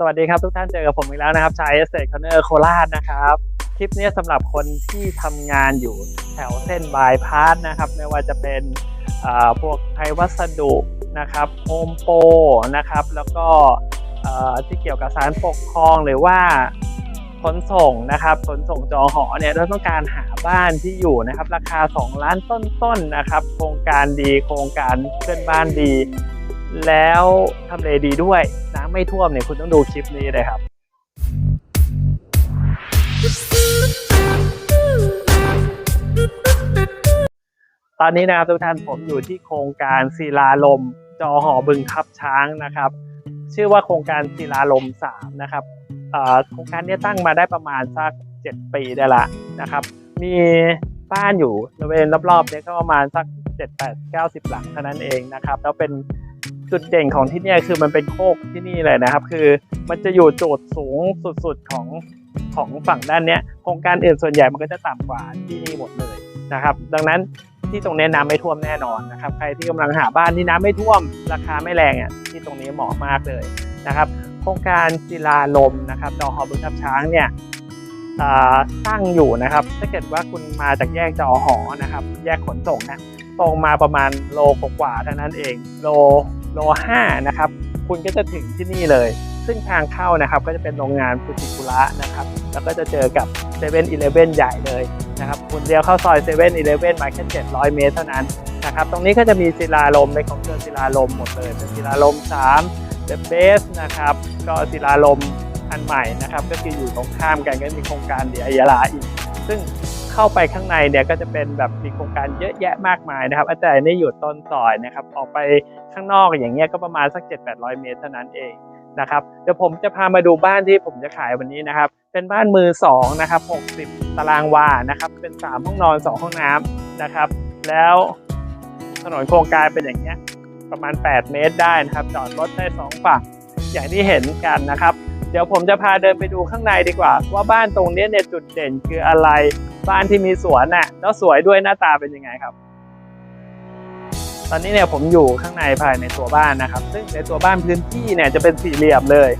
สวัสดีครับทุกท่านเจอกับผมอีกแล้วนะครับชายเอสเตคอนเนอร์โคราชนะครับ คลิปนี้สำหรับคนที่ทำงานอยู่แถวเส้นบายพาสนะครับ ไม่ว่าจะเป็นพวกไทยวัสดุนะครับโฮมโปรนะครับ แล้วก็ที่เกี่ยวกับสารปกครองหรือว่าขนส่งนะครับขนส่งจองหอเนี่ยเราต้องการหาบ้านที่อยู่นะครับ ราคา 2 ล้านต้นๆนะครับ โครงการดีโครงการเพื่อนบ้านดี แล้วทำเลดีด้วยน้ำไม่ท่วมเนี่ยคุณต้องดูคลิปนี้เลยครับตอนนี้นะครับทุกท่านผมอยู่ที่โครงการศิลาลม จอหอบึงทับช้างนะครับ ชื่อว่าโครงการศิลาลม3นะครับโครงการนี้ตั้งมาได้ประมาณสัก 7 ปีได้ละนะครับ มีบ้านอยู่บริเวณรอบๆเนี่ยก็ประมาณสัก 7 8 90 หลังเท่านั้นเองนะครับ แล้วเป็น จุดเด่นของที่นี่คือมันเป็นโคกที่นี่เลยนะครับ คือมันจะอยู่โจดสูงสุดๆของของฝั่งด้านเนี้ยโครงการอื่นส่วนใหญ่มันก็จะต่ำกว่าที่นี่หมดเลยนะครับ ดังนั้นที่ตรงนี้น้ำไม่ท่วมแน่นอนนะครับ ใครที่กำลังหาบ้านที่น้ำไม่ท่วมราคาไม่แรงอะที่ตรงนี้เหมาะมากเลยนะครับ โครงการศิลาลมนะครับจอหอบึงทับช้างเนี่ยอ่าตั้งอยู่นะครับ ถ้าเกิดว่าคุณมาจากแยกจอหอนะครับ แยกขนส่งนะตรงมาประมาณโลกว่าเท่านั้นเอง โล โลห้านะครับ คุณก็จะถึงที่นี่เลย ซึ่งทางเข้านะครับก็จะเป็นโรงงานฟูจิคุระนะครับ แล้วก็จะเจอกับ7 e เ e ่ e อใหญ่เลยนะครับ คุณเดียวเข้าซอย7 e เ e ่ e อมาแค่700 เมตรเท่านั้นนะครับ ตรงนี้ก็จะมีศิลาลมเป็นของเครือศิลาลมหมดเลย เป็นศิลาลม3 The Base นะครับ ก็ศิลาลมอันใหม่นะครับ ก็คืออยู่ตรงข้ามกันก็มีโครงการเดียอยาลาอีก ซึ่ง เข้าไปข้างในเนี่ยก็จะเป็นแบบมีโครงการเยอะแยะมากมายนะครับ อาจารย์นี่อยู่ต้นซอยนะครับ ออกไปข้างนอกอย่างเงี้ยก็ประมาณสัก 7-800 เมตรเท่านั้นเองนะครับ เดี๋ยวผมจะพามาดูบ้านที่ผมจะขายวันนี้นะครับ เป็นบ้านมือสองนะครับ 60 ตารางวานะครับ เป็น 3 ห้องนอน 2 ห้องน้ำนะครับ แล้วถนนโครงการเป็นอย่างเงี้ยประมาณ 8 เมตรได้นะครับ จอดรถได้สองฝั่งอย่างที่เห็นกันนะครับ ดี๋ยวผมจะพาเดินไปดูข้างในดีกว่า ว่าบ้านตรงนี้เนี่ยจุดเด่นคืออะไร บ้านที่มีสวนน่ะแล้วสวยด้วยหน้าตาเป็นยังไงครับ ตอนนี้เนี่ยผมอยู่ข้างในภายในตัวบ้านนะครับ ซึ่งในตัวบ้านพื้นที่เนี่ยจะเป็นสี่เหลี่ยมเลย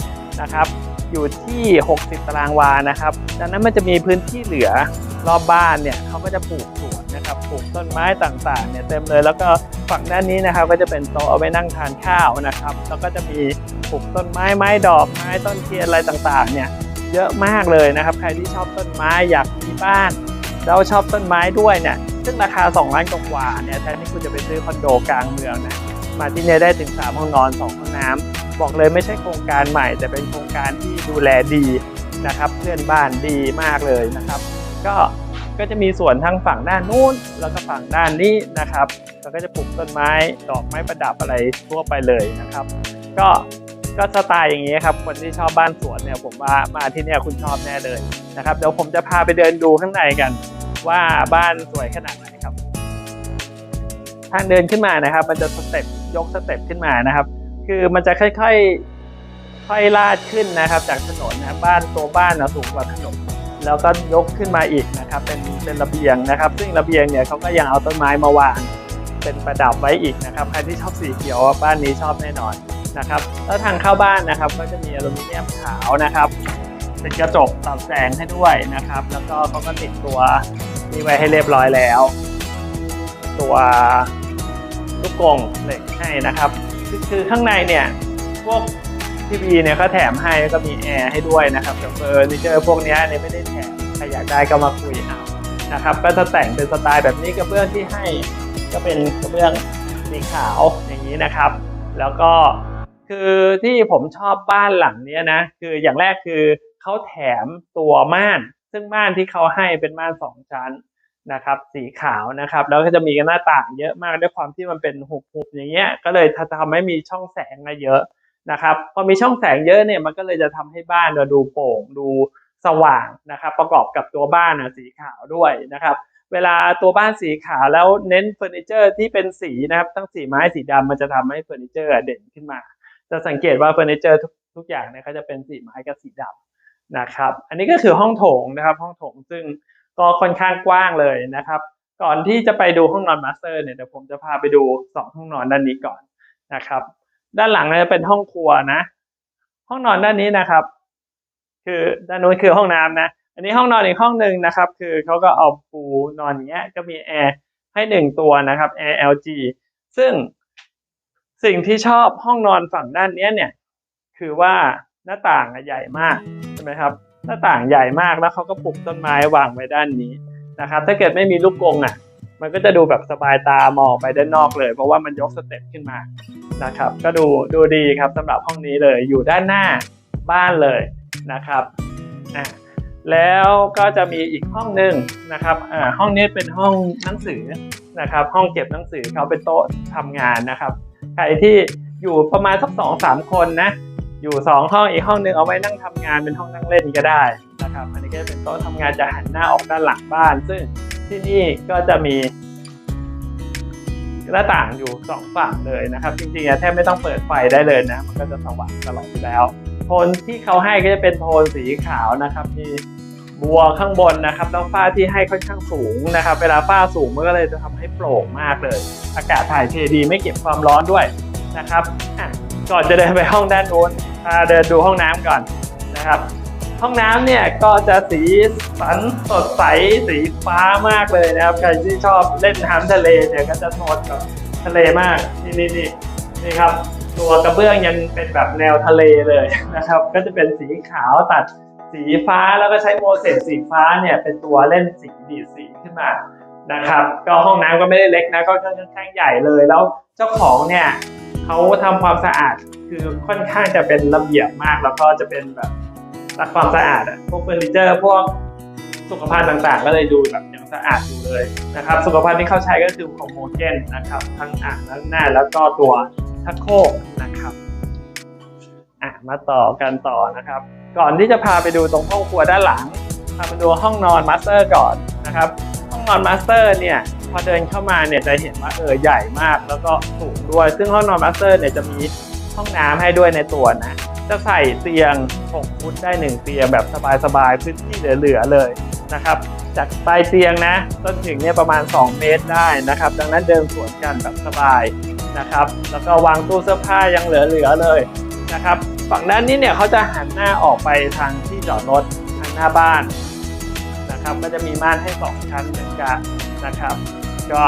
นะครับ อยู่ที่ 60 ตารางวานะครับ ดังนั้นมันจะมีพื้นที่เหลือ รอบบ้านเนี่ยเขาก็จะปลูกสวนนะครับปลูกต้นไม้ต่างๆเนี่ยเต็มเลยแล้วก็ฝั่งด้านนี้นะครับก็จะเป็นโต๊ะเอาไว้นั่งทานข้าวนะครับแล้วก็จะมีปลูกต้นไม้ไม้ดอกไม้ต้นเทียนอะไรต่างๆเนี่ยเยอะมากเลยนะครับ ใครที่ชอบต้นไม้อยากมีบ้านแล้วชอบต้นไม้ด้วยเนี่ยซึ่งราคา 2 ล้านกว่าเนี่ยแทนที่คุณจะไปซื้อคอนโดกลางเมืองนะมาที่เนี่ยได้ถึง3ห้องนอน2ห้องน้ำบอกเลยไม่ใช่โครงการใหม่ แต่เป็นโครงการที่ดูแลดีนะครับ เพื่อนบ้านดีมากเลยนะครับ ก็ก็จะมีส่วนทั้งฝั่งด้านนู้น แล้วก็ฝั่งด้านนี้นะครับแล้วก็จะปลูกต้นไม้ดอกไม้ประดับอะไรทั่วไปเลยนะครับ ก็ก็สไตล์อย่างนี้ครับ คนที่ชอบบ้านสวนเนี่ยผมว่ามาที่เนี่ยคุณชอบแน่เลยนะครับเดี๋ยวผมจะพาไปเดินดูข้างในกัน ว่าบ้านสวยขนาดไหนครับ ทางเดินขึ้นมานะครับ มันจะสเต็ปยกสเต็ปขึ้นมานะครับ คือมันจะค่อยๆค่อยลาดขึ้นนะครับ จากถนนนะบบ้านตัวบ้านนะสูงกว่าถนน แล้วก็ยกขึ้นมาอีกนะครับ เป็นเป็นระเบียงนะครับ ซึ่งระเบียงเนี่ยเขาก็ยังเอาต้นไม้มาวางเป็นประดับไว้อีกนะครับใครที่ชอบสีเขียวบ้านนี้ชอบแน่นอนนะครับ แล้วทางเข้าบ้านนะครับ ก็จะมีอลูมิเนียมขาวนะครับเป็นกระจกตัดแสงให้ด้วยนะครับ แล้วก็เขาก็ติดตัวนี้ไว้ให้เรียบร้อยแล้ว ตัวลูกกงเหล็กให้นะครับ คือข้างในเนี่ยพวก ทีวีเนี่ยเขาแถมให้แล้วก็มีแอร์ให้ด้วยนะครับแต่เฟอร์นิเจอร์พวกนี้เนี่ยไม่ได้แถมใครอยากได้ก็มาคุยเอานะครับก็จะแต่งเป็นสไตล์แบบนี้กระเบื้องที่ให้ก็เป็นกระเบื้องสีขาวอย่างนี้นะครับ แล้วก็คือที่ผมชอบบ้านหลังนี้นะ คืออย่างแรกคือเขาแถมตัวม่าน ซึ่งม่านที่เขาให้เป็นม่านสองชั้นนะครับ สีขาวนะครับ แล้วก็จะมีหน้าต่างเยอะมากด้วยความที่มันเป็นหุบๆอย่างเงี้ยก็เลยทำให้มีช่องแสงมาเยอะ นะครับพอมีช่องแสงเยอะเนี่ยมันก็เลยจะทำให้บ้านเราดูโปร่งดูสว่างนะครับ ประกอบกับตัวบ้านนะสีขาวด้วยนะครับเวลาตัวบ้านสีขาวแล้วเน้นเฟอร์นิเจอร์ที่เป็นสีนะครับทั้งสีไม้สีดำมันจะทำให้เฟอร์นิเจอร์เด่นขึ้นมา จะสังเกตว่าเฟอร์นิเจอร์ทุกอย่างเนี่ยเขาจะเป็นสีไม้กับสีดำนะครับ อันนี้ก็คือห้องโถงนะครับห้องโถงซึ่งก็ค่อนข้างกว้างเลยนะครับ ก่อนที่จะไปดูห้องนอนมาสเตอร์เนี่ยเดี๋ยวผมจะพาไปดูสองห้องนอนด้านนี้ก่อนนะครับ ด้านหลังเนี่ยเป็นห้องครัวนะ ห้องนอนด้านนี้นะครับ คือด้านนู้นคือห้องน้ำนะ อันนี้ห้องนอนอีกห้องหนึ่งนะครับ คือเขาก็เอาปูนอนอย่างเงี้ย ก็มีแอร์ให้หนึ่งตัวนะครับแอร์ LG ซึ่งสิ่งที่ชอบห้องนอนฝั่งด้านนี้เนี่ย คือว่าหน้าต่างใหญ่มากใช่ไหมครับ หน้าต่างใหญ่มากแล้วเขาก็ปลูกต้นไม้วางไว้ด้านนี้นะครับ ถ้าเกิดไม่มีลูกกงอะ มันก็จะดูแบบสบายตามองไปด้านนอกเลย เพราะว่ามันยกสเต็ปขึ้นมานะครับ ก็ดูดูดีครับสำหรับห้องนี้เลยอยู่ด้านหน้าบ้านเลยนะครับอะแล้วก็จะมีอีกห้องหนึ่งนะครับอ่าห้องนี้เป็นห้องหนังสือนะครับ ห้องเก็บหนังสือเขาเป็นโต๊ะทำงานนะครับ ใครที่อยู่ประมาณสักสองสามคนนะอยู่สองห้องอีกห้องหนึ่งเอาไว้นั่งทำงานเป็นห้องนั่งเล่นก็ได้นะครับอันนี้ก็จะเป็นโต๊ะทำงานจะหันหน้าออกด้านหลังบ้าน ซึ่ง ที่นี่ก็จะมีหน้าต่างอยู่สองฝั่งเลยนะครับ จริงๆแทบไม่ต้องเปิดไฟได้เลยนะ มันก็จะสว่างตลอดอยู่แล้ว โทนที่เขาให้ก็จะเป็นโทนสีขาวนะครับ มีบัวข้างบนนะครับแล้วฝ้าที่ให้ค่อนข้างสูงนะครับ เวลาฝ้าสูงมันก็เลยจะทำให้โปร่งมากเลย อากาศถ่ายเทดีไม่เก็บความร้อนด้วยนะครับก่อนจะเดินไปห้องด้านโน้นพาเดินดูห้องน้ำก่อนนะครับ ห้องน้ำเนี่ยก็จะสีสันสดใสสีฟ้ามากเลยนะครับ ใครที่ชอบเล่นน้ำทะเลเนี่ยก็จะโทนกับทะเลมาก นี่นี่นี่นี่ครับ ตัวกระเบื้องยังเป็นแบบแนวทะเลเลยนะครับ ก็จะเป็นสีขาวตัดสีฟ้าแล้วก็ใช้โมเสสสีฟ้าเนี่ยเป็นตัวเล่นสีดีสีขึ้นมานะครับ ก็ห้องน้ำก็ไม่ได้เล็กนะก็ค่อนข้างใหญ่เลยแล้วเจ้าของเนี่ยเขาทำความสะอาดคือค่อนข้างจะเป็นระเบียบมากแล้วก็จะเป็นแบบ รักความสะอาดอะพวกเฟอร์นิเจอร์พวกสุขภัณฑ์ต่างๆ ก็เลยดูแบบยังสะอาดอยู่เลยนะครับ สุขภัณฑ์ที่เข้าใช้ก็คือของโมเกนนะครับ ทั้งอ่างล้งหน้าแล้วก็ตัวชักโครกนะครับอะมาต่อกันต่อนะครับ ก่อนที่จะพาไปดูตรงห้องครัวด้านหลังพาไปดูห้องนอนมาสเตอร์ก่อนนะครับห้องนอนมาสเตอร์เนี่ยพอเดินเข้ามาเนี่ยจะเห็นว่าเออใหญ่มากแล้วก็สูงด้วย ซึ่งห้องนอนมาสเตอร์เนี่ยจะมีห้องน้ำให้ด้วยในตัวนะ จะใส่เตียง 6 ฟุตได้ 1 เตียงแบบสบายๆพื้นที่เหลือๆเลยนะครับ จากปลายเตียงนะจนถึงเนี่ยประมาณ 2 เมตรได้นะครับ ดังนั้นเดินสวนกันแบบสบายนะครับ แล้วก็วางตู้เสื้อผ้ายังเหลือๆเลยนะครับ ฝั่งด้านนี้เนี่ยเขาจะหันหน้าออกไปทางที่จอดรถทางหน้าบ้านนะครับ ก็จะมีม่านให้สองชั้นเหมือนกันนะครับ ก็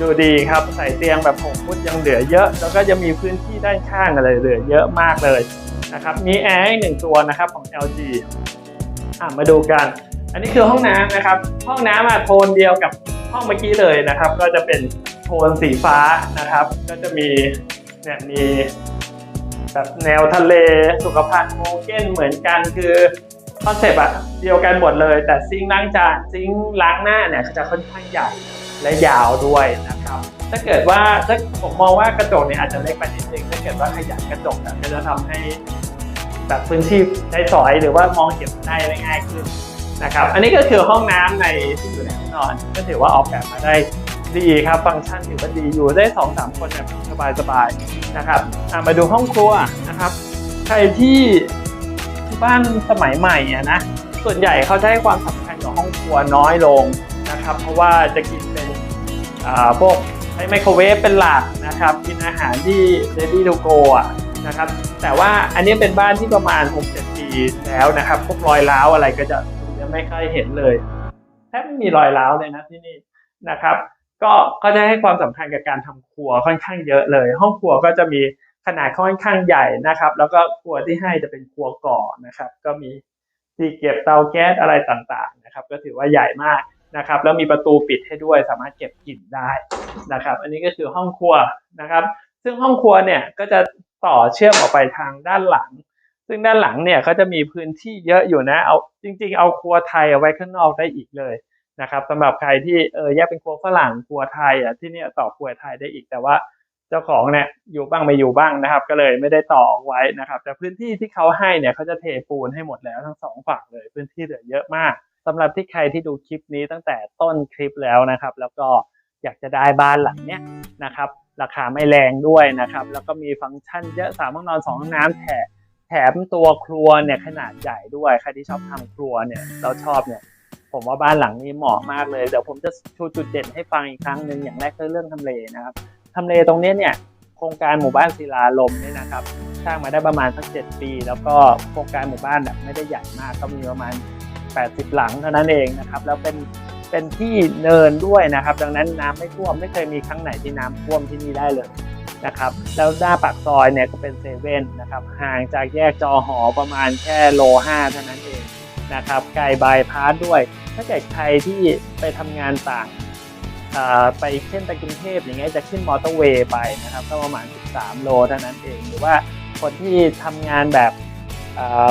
ดูดีครับใส่เตียงแบบ6ฟุตยังเหลือเยอะ แล้วก็จะมีพื้นที่ด้านข้างอะไรเหลือเยอะมากเลย นะครับ มีแอร์ให้หนึ่งตัวนะครับของ LG อะมาดูกัน อันนี้คือห้องน้ำนะครับ ห้องน้ำอะโทนเดียวกับห้องเมื่อกี้เลยนะครับ ก็จะเป็นโทนสีฟ้านะครับ ก็จะมีเนี่ยมีแบบแนวทะเลสุขภัณฑ์โมเก้นเหมือนกันคือคอนเซปต์อะเดียวกันหมดเลย แต่ซิงล้างจานซิงล้างหน้าเนี่ยจะค่อนข้างใหญ่และยาวด้วยนะครับ ถ้าเกิดว่าถ้าผมมองว่ากระจกเนี่ยอาจจะเล็กไปนิดนึงถ้าเกิดว่าขยายกระจกอะก็จะทำให้แบบพื้นที่ได้สอยหรือว่ามองเห็นได้ง่ายขึ้นนะครับ อันนี้ก็คือห้องน้ำในที่อยู่ในห้องนอน ก็ถือว่าออกแบบมาได้ดีครับ ฟังก์ชันถือว่าดีอยู่ได้สองสามคนแบบสบายๆนะครับมาดูห้องครัวนะครับ ใครที่บ้านสมัยใหม่อะนะส่วนใหญ่เขาจะให้ความสำคัญกับห้องครัวน้อยลงนะครับ เพราะว่าจะกินเป็นอ่าพวก ช้ไมโครเวฟเป็นหลักนะครับกินอาหารที่ ready to go อะนะครับแต่ว่าอันนี้เป็นบ้านที่ประมาณ 6-7 ปีแล้วนะครับพวกรอยร้าวอะไรก็จะยังไม่ค่อยเห็นเลยแทบไม่มีรอยร้าวเลยนะที่นี่นะครับ ก็ก็จะให้ความสำคัญกับการทำครัวค่อนข้างเยอะเลย ห้องครัวก็จะมีขนาดค่อนข้างใหญ่นะครับ แล้วก็ครัวที่ให้จะเป็นครัวก่อนะครับ ก็มีที่เก็บเตาแก๊สอะไรต่างๆนะครับ ก็ถือว่าใหญ่มาก นะครับ แล้วมีประตูปิดให้ด้วยสามารถเก็บกลิ่นได้นะครับ อันนี้ก็คือห้องครัวนะครับ ซึ่งห้องครัวเนี่ยก็จะต่อเชื่อมออกไปทางด้านหลัง ซึ่งด้านหลังเนี่ยก็จะมีพื้นที่เยอะอยู่นะเอาจริง ๆ เอาครัวไทยเอาไว้ข้างนอกได้อีกเลยนะครับสำหรับใครที่เออแยกเป็นครัวฝรั่งครัวไทยอะที่เนี่ยต่อครัวไทยได้อีกแต่ว่าเจ้าของเนี่ยอยู่บ้างไม่อยู่บ้างนะครับ ก็เลยไม่ได้ต่อไว้นะครับ แต่พื้นที่ที่เขาให้เนี่ยเขาจะเทปูนให้หมดแล้วทั้งสองฝั่งเลย พื้นที่เหลือเยอะมาก สำหรับที่ใครที่ดูคลิปนี้ตั้งแต่ต้นคลิปแล้วนะครับ แล้วก็อยากจะได้บ้านหลังเนี้ยนะครับ ราคาไม่แรงด้วยนะครับ แล้วก็มีฟังก์ชันเยอะสามห้องนอนสองห้องน้ำแถมแถมตัวครัวเนี่ยขนาดใหญ่ด้วยใครที่ชอบทำครัวเนี่ยเราชอบเนี่ยผมว่าบ้านหลังนี้เหมาะมากเลยเดี๋ยวผมจะชูจุดเด่นให้ฟังอีกครั้งหนึ่งอย่างแรกคือเรื่องทำเลนะครับทำเลตรงนี้เนี่ยโครงการหมู่บ้านศิลาลมเนี่ยนะครับ สร้างมาได้ประมาณสักเจ็ดปี แล้วก็โครงการหมู่บ้านแบบไม่ได้ใหญ่มากก็มีประมาณ 80 หลังเท่านั้นเองนะครับ แล้วเป็นเป็นที่เนินด้วยนะครับ ดังนั้นน้ำไม่ท่วมไม่เคยมีครั้งไหนที่น้ำท่วมที่นี่ได้เลยนะครับ แล้วหน้าปากซอยเนี่ยก็เป็นเซเว่นนะครับ ห่างจากแยกจอหอประมาณแค่โลห้าเท่านั้นเองนะครับไกลบายพาสด้วย ถ้าเกิดใครที่ไปทำงานต่างอ่าไปเช่นไปกรุงเทพอย่างเงี้ยจะขึ้นมอเตอร์เวย์ไปนะครับก็ประมาณ 13 โลเท่านั้นเอง หรือว่าคนที่ทำงานแบบอ่า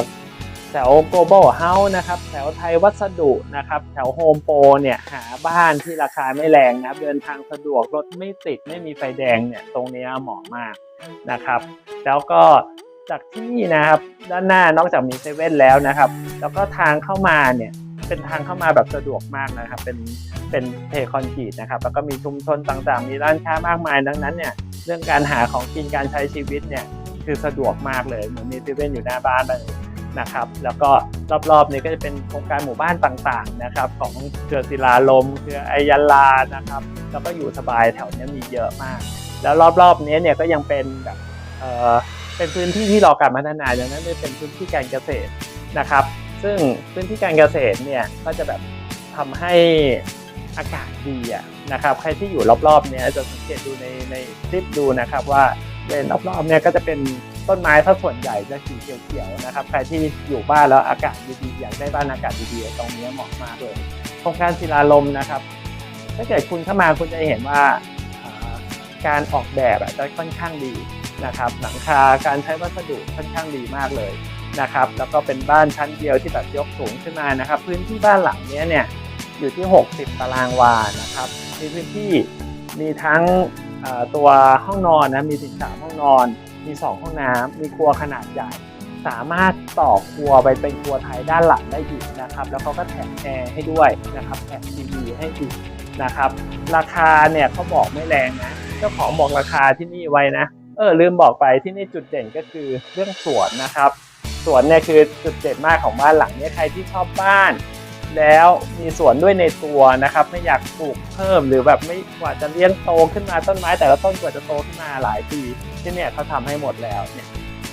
ถว global house นะครับแถวไทยวัสดุนะครับแถวโฮมโปรเนี่ยหาบ้านที่ราคาไม่แรงนะครับเดินทางสะดวกรถไม่ติดไม่มีไฟแดงเนี่ยตรงนี้เหมาะมากนะครับ แล้วก็จากที่นี่นะครับด้านหน้านอกจากมีเซเว่นแล้วนะครับ แล้วก็ทางเข้ามาเนี่ยเป็นทางเข้ามาแบบสะดวกมากนะครับ เป็นเป็นเทคอนกรีตนะครับ แล้วก็มีชุมชนต่างๆ มีร้านค้ามากมายดังนั้นเนี่ยเรื่องการหาของกินการใช้ชีวิตเนี่ยคือสะดวกมากเลยเหมือนมีเซเว่นอยู่หน้าบ้านเลย นะครับ แล้วก็รอบๆนี้ก็จะเป็นโครงการหมู่บ้านต่างๆนะครับของเครือศิลาลมเครือไอยาลานะครับ แล้วก็อยู่สบายแถวนี้มีเยอะมาก แล้วรอบๆนี้เนี่ยก็ยังเป็นแบบเออเป็นพื้นที่ที่รอการพัฒนาดังนั้นเป็นพื้นที่การเกษตรนะครับ ซึ่งพื้นที่การเกษตรเนี่ยก็จะแบบทำให้อากาศดีอะนะครับ ใครที่อยู่รอบๆเนี่ยจะสังเกตดูในในคลิปดูนะครับว่าเลนรอบๆเนี่ยก็จะเป็น ต้นไม้ถ้าส่วนใหญ่จะสีเขียวๆนะครับ ใครที่อยู่บ้านแล้วอากาศดีๆอยากได้บ้านอากาศดีๆตรงนี้เหมาะมากเลยโครงการศิลาลมนะครับ ถ้าเกิดคุณเข้ามาคุณจะเห็นว่าการออกแบบจะค่อนข้างดีนะครับ หลังคาการใช้วัสดุค่อนข้างดีมากเลยนะครับ แล้วก็เป็นบ้านชั้นเดียวที่แบบยกสูงขึ้นมานะครับ พื้นที่บ้านหลังนี้เนี่ยอยู่ที่ 60 ตารางวานะครับมีพื้นที่มีทั้งตัวห้องนอนนะมีถึงสามห้องนอน มี 2 ห้องน้ำมีครัวขนาดใหญ่ สามารถต่อครัวไปเป็นครัวไทยด้านหลังได้อีกนะครับ แล้วเขาก็แถมแอร์ให้ด้วยนะครับแถมทีวีให้อีกนะครับ ราคาเนี่ยเขาบอกไม่แรงนะ เจ้าของบอกราคาที่นี่ไว้นะ เออลืมบอกไปที่นี่จุดเด่นก็คือเรื่องสวนนะครับ สวนเนี่ยคือจุดเด่นมากของบ้านหลังนี้ใครที่ชอบบ้าน แล้วมีสวนด้วยในตัวนะครับ ไม่อยากปลูกเพิ่มหรือแบบไม่กว่าจะเลี้ยงโตขึ้นมาต้นไม้แต่ละต้นกว่าจะโตขึ้นมาหลายปีที่เนี่ยเขาทำให้หมดแล้วเนี่ย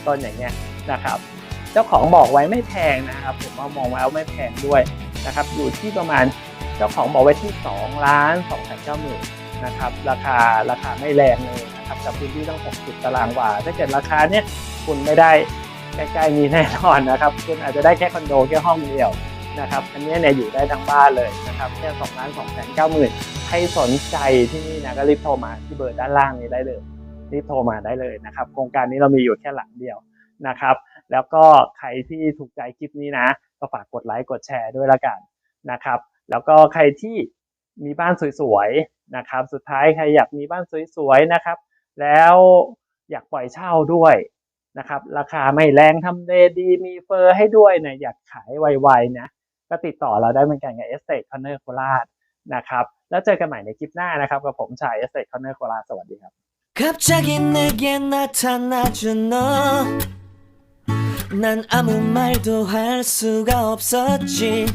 ต้นอย่างเงี้ยนะครับ เจ้าของบอกไว้ไม่แพงนะครับ ผมว่ามองไว้ว่าไม่แพงด้วยนะครับ อยู่ที่ประมาณเจ้าของบอกไว้ที่2ล้าน2แสนเก้าหมื่นนะครับ ราคาราคาไม่แรงเลยนะครับกับพื้นที่ต้อง 60 ตารางวาถ้าเกิดราคาเนี่ยคุณไม่ได้ใกล้ๆนี้แน่นอนนะครับ คุณอาจจะได้แค่คอนโดแค่ห้องเดียว นะครับอันนี้เนี่ยอยู่ได้ทั้งบ้านเลยนะครับแค่สองล้านสองแสนเก้าหมื่นใครสนใจที่นี่นะก็รีบโทรมาที่เบอร์ด้านล่างนี้ได้เลยรีบโทรมาได้เลยนะครับโครงการนี้เรามีอยู่แค่หลังเดียวนะครับ แล้วก็ใครที่ถูกใจคลิปนี้นะ ก็ฝากกดไลค์กดแชร์ด้วยละกันนะครับ แล้วก็ใครที่มีบ้านสวยๆนะครับ สุดท้ายใครอยากมีบ้านสวยๆนะครับ แล้วอยากปล่อยเช่าด้วยนะครับ ราคาไม่แรงทำเลดีมีเฟอร์ให้ด้วยนะอยากขายไวๆนะ ก็ติดต่อเราได้เหมือนกันกับ Estate Corner โคราชนะครับแล้วเจอกันใหม่ในคลิปหน้านะครับกับผมชาย Estate Corner โคราชสวัสดีครับ 갑자기 내게 나타나준 너 난 아무 말도 할 수가 없었지